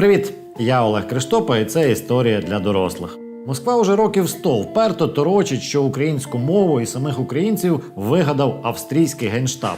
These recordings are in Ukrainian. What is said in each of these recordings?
Привіт! Я Олег Криштопа, і це історія для дорослих. Москва уже років 100 вперто торочить, що українську мову і самих українців вигадав австрійський генштаб.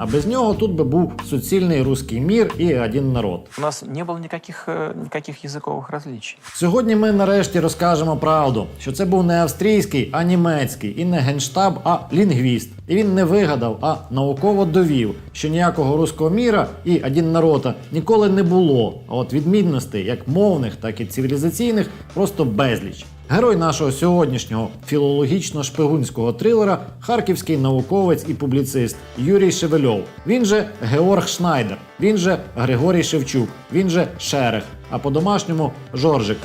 А без нього тут би був суцільний руський мір і один народ. У нас не было никаких, э, никаких языковых различий. Сьогодні ми нарешті розкажемо правду, що це був не австрійський, а німецький, і не генштаб, а лінгвіст. І він не вигадав, а науково довів, що ніякого руського міра і один народа ніколи не було. А от відмінностей, як мовних, так і цивілізаційних, просто безліч. Герой нашого сьогоднішнього філологічно-шпигунського трилера харківський науковець і публіцист Юрій Шевельов. Він же Георг Шнайдер, він же Григорій Шевчук, він же Шерех, а по-домашньому Жоржик.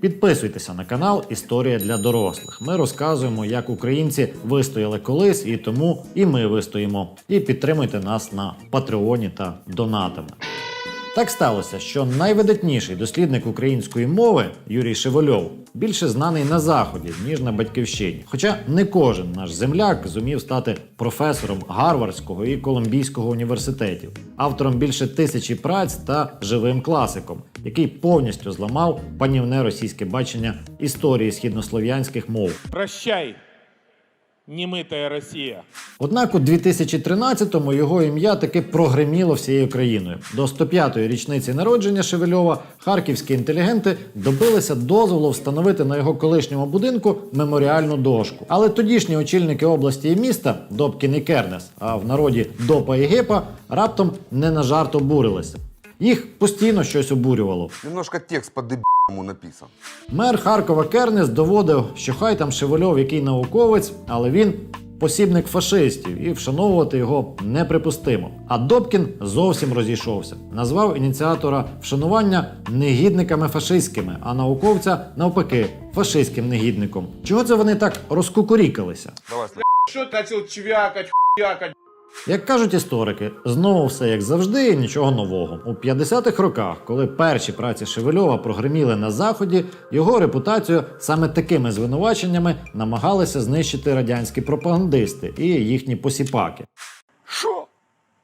Підписуйтеся на канал Історія для дорослих. Ми розказуємо, як українці вистояли колись, і тому і ми вистоїмо. І підтримуйте нас на Патреоні та донатами. Так сталося, що найвидатніший дослідник української мови Юрій Шевельов більше знаний на заході ніж на батьківщині. Хоча не кожен наш земляк зумів стати професором Гарвардського і Колумбійського університетів, автором більше тисячі праць та живим класиком, який повністю зламав панівне російське бачення історії східнослов'янських мов. Прощай, немытая Россия. Однак у 2013-му його ім'я таки прогреміло всією країною. До 105-ї річниці народження Шевельова харківські інтелігенти добилися дозволу встановити на його колишньому будинку меморіальну дошку. Але тодішні очільники області і міста Добкін і Кернес, а в народі Допа і Гепа, раптом не на жарт обурилися. Їх постійно щось обурювало. Немножко текст по дебильному написан. Мер Харкова Кернес доводив, що хай там Шевельов який науковець, але він посібник фашистів, і вшановувати його неприпустимо. А Добкін зовсім розійшовся, назвав ініціатора вшанування негідниками фашистськими, а науковця навпаки фашистським негідником. Чого це вони так розкукурікалися? Давай. Что начал чвякать, хуякать? Як кажуть історики, знову все як завжди, і нічого нового. У 50-х роках, коли перші праці Шевельова прогреміли на заході, його репутацію саме такими звинуваченнями намагалися знищити радянські пропагандисти і їхні посіпаки. Що?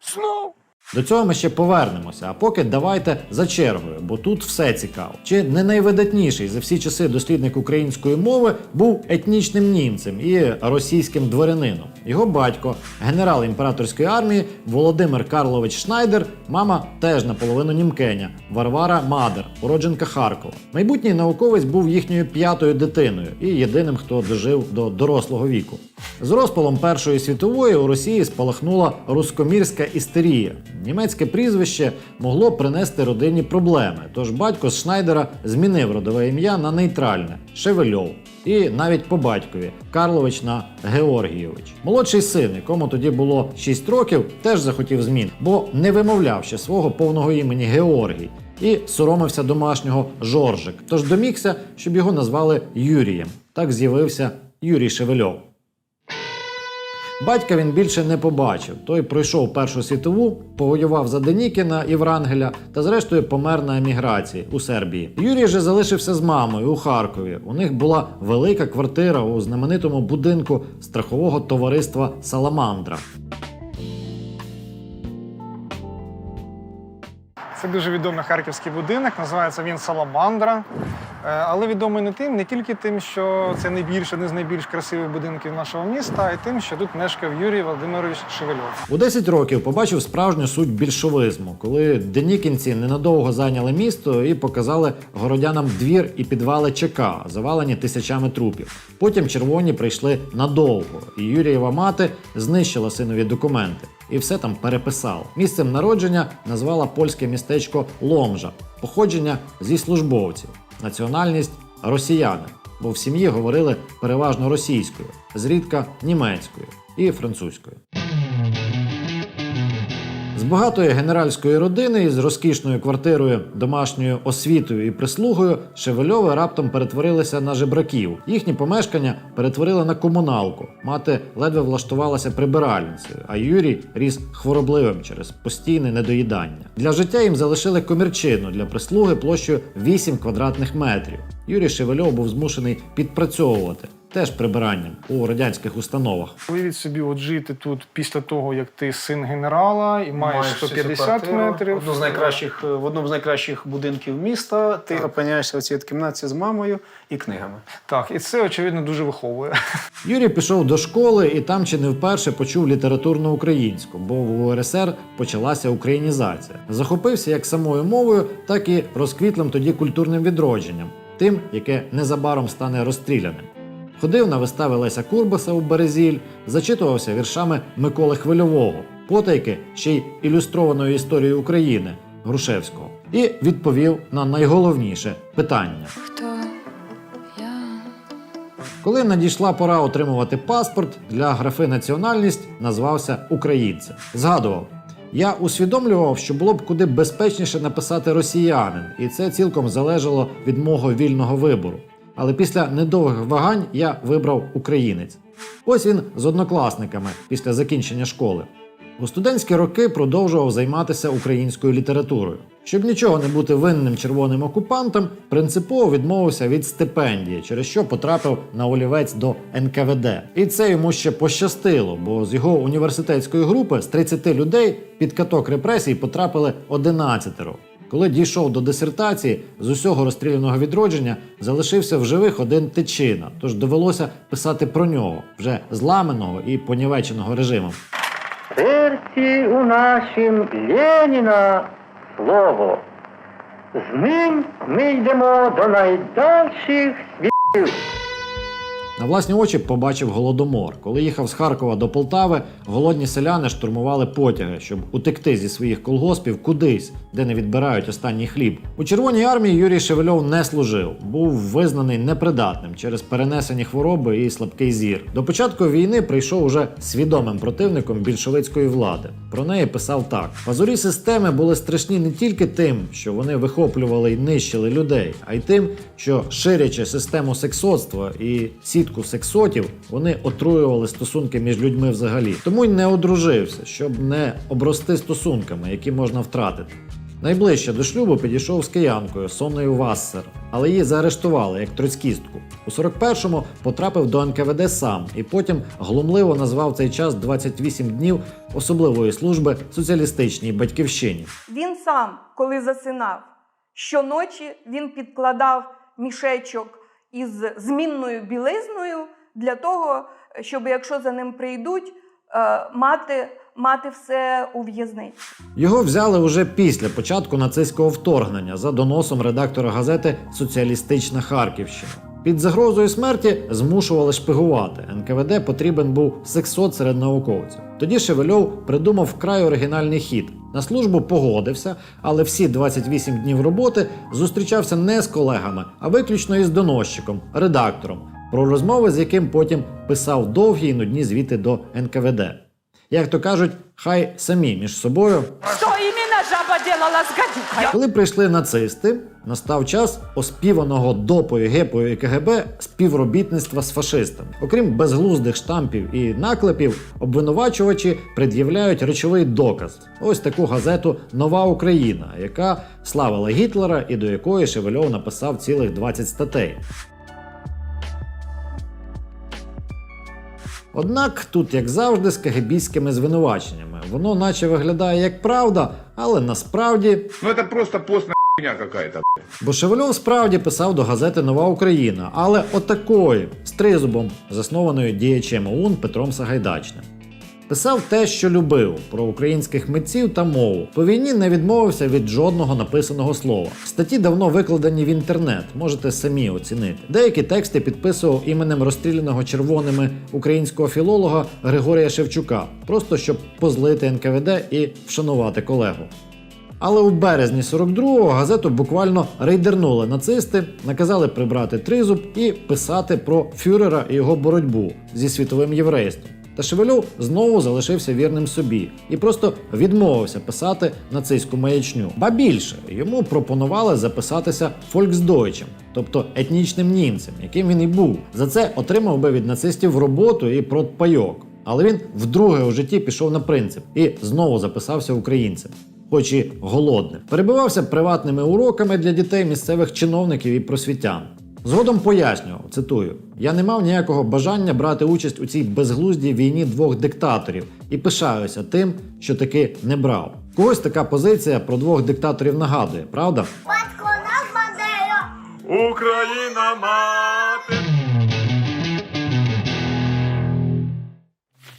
Снова? До цього ми ще повернемося. А поки давайте за чергою, бо тут все цікаво. Чи не найвидатніший за всі часи дослідник української мови був етнічним німцем і російським дворянином. Його батько, генерал імператорської армії Володимир Карлович Шнайдер, мама теж наполовину німкеня Варвара Мадер, уродженка Харкова. Майбутній науковець був їхньою п'ятою дитиною і єдиним, хто дожив до дорослого віку. З розпалом Першої світової у Росії спалахнула рускомірська істерія. Німецьке прізвище могло принести родині проблеми, тож батько з Шнайдера змінив родове ім'я на нейтральне Шевельов. І навіть по батькові Карлович на Георгійович. Молодший син, якому тоді було 6 років, теж захотів змін, бо не вимовляв ще свого повного імені Георгій і соромився домашнього Жоржик. Тож домігся, щоб його назвали Юрієм. Так з'явився Юрій Шевельов. Батька він більше не побачив. Той пройшов Першу світову, повоював за Денікіна і Врангеля та зрештою помер на еміграції у Сербії. Юрій же залишився з мамою у Харкові. У них була велика квартира у знаменитому будинку страхового товариства Саламандра. Це дуже відомий харківський будинок, називається він Саламандра. Е, Але відомий не тим, не тільки тим, що це найбільш один з найбільш красивих будинків нашого міста, а й тим, що тут мешкав Юрій Володимирович Шевельов. У 10 років побачив справжню суть більшовизму, коли денікінці ненадовго зайняли місто і показали городянам двір і підвали ЧК, завалені тисячами трупів. Потім червоні прийшли надовго, і Юрієва мати знищила синові документи і все там переписав. Місцем народження назвала польське містечко Ломжа, походження зі службовців, національність росіяни. бо в сім'ї говорили переважно російською, зрідка німецькою і французькою. З багатої генеральської родини із розкішною квартирою, домашньою освітою і прислугою Шевельови раптом перетворилися на жебраків. Їхні помешкання перетворили на комуналку. Мати ледве влаштувалася прибиральницею, а Юрій ріс хворобливим через постійне недоїдання. Для життя їм залишили комірчину для прислуги площею 8 квадратних метрів. Юрій Шевельов був змушений підпрацьовувати. Теж прибиранням у радянських установах. Уявіть собі, от жити тут після того, як ти син генерала і маєш Маєш всю 150 квартиру, метрів. Одну з найкращих, в одному з найкращих будинків міста. Ти опиняєшся в цій кімнаті з мамою і книгами. Так, і це, очевидно, дуже виховує. Юрій пішов до школи і там чи не вперше почув літературну українську, бо в УРСР почалася українізація. Захопився як самою мовою, так і розквітлим тоді культурним відродженням, тим, яке незабаром стане розстріляним. Ходив на вистави Леся Курбаса у Березіль, зачитувався віршами Миколи Хвильового, потайки ще й ілюстрованою історією України Грушевського, і відповів на найголовніше питання. Хто я? Коли надійшла пора отримувати паспорт, для графи національність назвався українцем. Згадував. Я усвідомлював, що було б куди безпечніше написати росіянин, і це цілком залежало від мого вільного вибору. Але після недовгих вагань я вибрав українець. Ось він з однокласниками після закінчення школи. У студентські роки продовжував займатися українською літературою. Щоб нічого не бути винним червоним окупантам, принципово відмовився від стипендії, через що потрапив на олівець до НКВД. І це йому ще пощастило, бо з його університетської групи з 30 людей під каток репресій потрапили 11. Коли дійшов до дисертації, з усього розстріляного відродження залишився в живих один тичина, тож довелося писати про нього, вже зламаного і понівеченого режимом. серці у нашім Леніна слово. З ним ми йдемо до найдальших світів. На власні очі побачив голодомор. Коли їхав з Харкова до Полтави, голодні селяни штурмували потяги, щоб утекти зі своїх колгоспів кудись, де не відбирають останній хліб. У Червоній армії Юрій Шевельов не служив, був визнаний непридатним через перенесені хвороби і слабкий зір. До початку війни прийшов уже свідомим противником більшовицької влади. Про неї писав так: пазурі системи були страшні не тільки тим, що вони вихоплювали і нищили людей, а й тим, що ширячи систему сексоцтва і сітку сексотів, вони отруювали стосунки між людьми взагалі. Тому й не одружився, щоб не обрости стосунками, які можна втратити. Найближче до шлюбу підійшов з киянкою Сонною Вассер, але її заарештували як троцькістку. У 41-му потрапив до НКВД сам і потім глумливо назвав цей час 28 днів особливої служби соціалістичній батьківщині. Він сам, коли засинав, щоночі він підкладав мішечок із змінною білизною для того, щоб якщо за ним прийдуть, е, мати, мати все у в'язниці. Його взяли уже після початку нацистського вторгнення за доносом редактора газети Соціалістична Харківщина. Під загрозою смерті змушували шпигувати. НКВД потрібен був сексот серед науковців. Тоді Шевельов придумав вкрай оригінальний хід. На службу погодився, але всі 28 днів роботи зустрічався не з колегами, а виключно із доносчиком, редактором, про розмови з яким потім писав довгі й нудні звіти до НКВД. Як то кажуть, хай самі між собою Что именно жаба делала с гадюкой? коли прийшли нацисти, настав час оспіваного допою, гепою і КГБ співробітництва з фашистами. Окрім безглуздих штампів і наклепів, обвинувачувачі пред'являють речовий доказ. Ось таку газету Нова Україна, яка славила Гітлера і до якої Шевельов написав цілих 20 статей. Однак тут, як завжди, з кагебістськими звинуваченнями. Воно наче виглядає як правда, але насправді Ну это просто постная хуйня какая-то. Бо Шевельов справді писав до газети Нова Україна, але отакої з тризубом, заснованої діячем ОУН Петром Сагайдачним. Писав те, що любив про українських митців та мову. По війні не відмовився від жодного написаного слова. Статті давно викладені в інтернет, можете самі оцінити. Деякі тексти підписував іменем розстріляного червоними українського філолога Григорія Шевчука, просто щоб позлити НКВД і вшанувати колегу. Але у березні 42-го газету буквально рейдернули нацисти, наказали прибрати тризуб і писати про фюрера і його боротьбу зі світовим єврейством. Та Шевельов знову залишився вірним собі і просто відмовився писати нацистську маячню. Ба більше йому пропонували записатися фольксдойчем, тобто етнічним німцем, яким він і був. За це отримав би від нацистів роботу і продпайок. Але він вдруге у житті пішов на принцип і знову записався українцем. Хоч і голодним, перебивався приватними уроками для дітей місцевих чиновників і просвітян. Згодом пояснював, цитую: я не мав ніякого бажання брати участь у цій безглуздій війні двох диктаторів і пишаюся тим, що таки не брав. Когось така позиція про двох диктаторів нагадує, правда? Україна мати!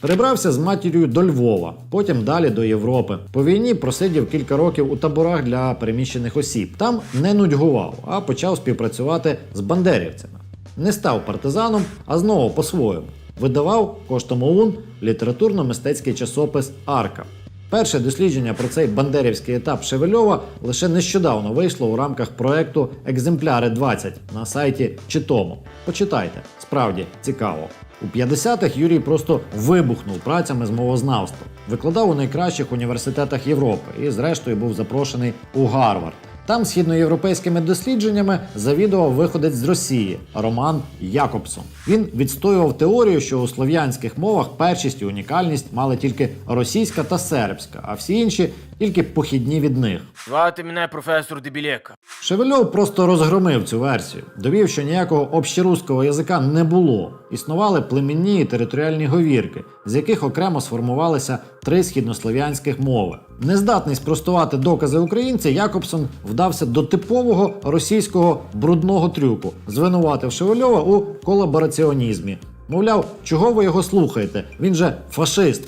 Перебрався з матір'ю до Львова, потім далі до Європи. По війні просидів кілька років у таборах для переміщених осіб. Там не нудьгував, а почав співпрацювати з бандерівцями. Не став партизаном, а знову по-своєму. Видавав коштом ОУН літературно-мистецький часопис Арка. Перше дослідження про цей бандерівський етап Шевельова лише нещодавно вийшло у рамках проекту Екземпляри 20 на сайті Читому. Почитайте, справді цікаво. У 50-х Юрій просто вибухнув працями з мовознавства, викладав у найкращих університетах Європи і, зрештою, був запрошений у Гарвард. Там східноєвропейськими дослідженнями завідував виходець з Росії Роман Якобсон. Він відстоював теорію, що у слов'янських мовах першість і унікальність мали тільки російська та сербська, а всі інші тільки похідні від них. Звати мене професор Дебілека. Шевельов просто розгромив цю версію, довів, що ніякого общеруського язика не було. Існували племінні і територіальні говірки, з яких окремо сформувалися три східнослов'янських мови. Нездатний спростувати докази українця, Якобсон вдався до типового російського брудного трюку, звинуватив Шевельова у колабораціонізмі. Мовляв, чого ви його слухаєте? Він же фашист.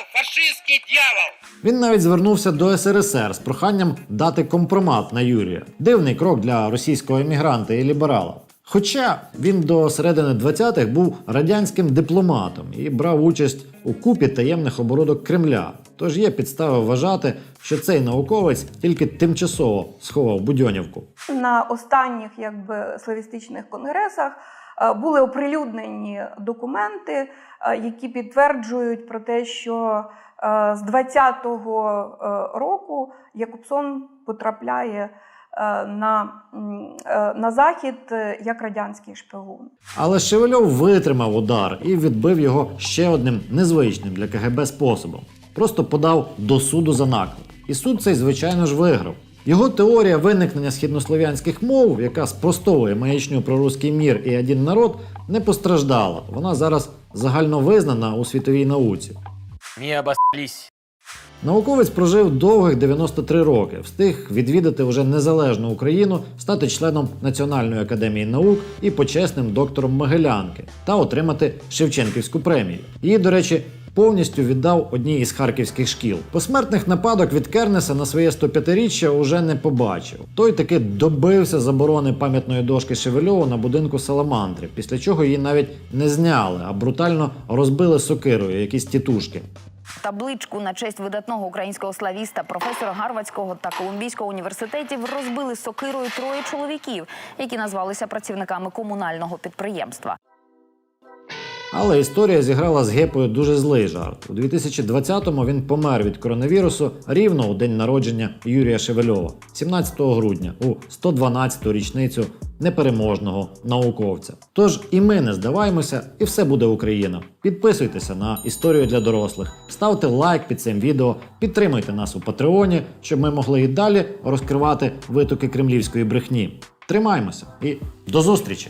Дьявол! Фашистський дьявол! Він навіть звернувся до СРСР з проханням дати компромат на Юрія. Дивний крок для російського емігранта і ліберала. Хоча він до середини 20-х був радянським дипломатом і брав участь у купі таємних оборудок Кремля. Тож є підстави вважати, що цей науковець тільки тимчасово сховав Будьонівку. На останніх якби, славістичних конгресах були оприлюднені документи, е, які підтверджують про те, що е, з 20-го е, року Якобсон потрапляє е, на, е, на захід е, як радянський шпигун. Але Шевельов витримав удар і відбив його ще одним незвичним для КГБ способом. Просто подав до суду за наклеп. І суд цей, звичайно ж, виграв. Його теорія виникнення східнослов'янських мов, яка спростовує маячню про руський мір і один народ, не постраждала. Вона зараз загально визнана у світовій науці. Не обосрались. Науковець прожив довгих 93 роки, встиг відвідати уже незалежну Україну, стати членом Національної академії наук і почесним доктором Могилянки та отримати Шевченківську премію. Її, до речі, повністю віддав одній із харківських шкіл. Посмертних нападок від Кернеса на своє 105-річчя уже не побачив. Той таки добився заборони пам'ятної дошки Шевельову на будинку Саламандри, після чого її навіть не зняли, а брутально розбили сокирою якісь тітушки. Табличку на честь видатного українського славіста, професора Гарвардського та Колумбійського університетів розбили сокирою троє чоловіків, які назвалися працівниками комунального підприємства. Але історія зіграла з Гепою дуже злий жарт. У 2020-му він помер від коронавірусу рівно у день народження Юрія Шевельова, 17 грудня, у 112-ту річницю непереможного науковця. Тож і ми не здаваємося, і все буде Україна. Підписуйтеся на історію для дорослих, ставте лайк під цим відео, підтримуйте нас у Патреоні, щоб ми могли і далі розкривати витоки кремлівської брехні. Тримаймося і до зустрічі!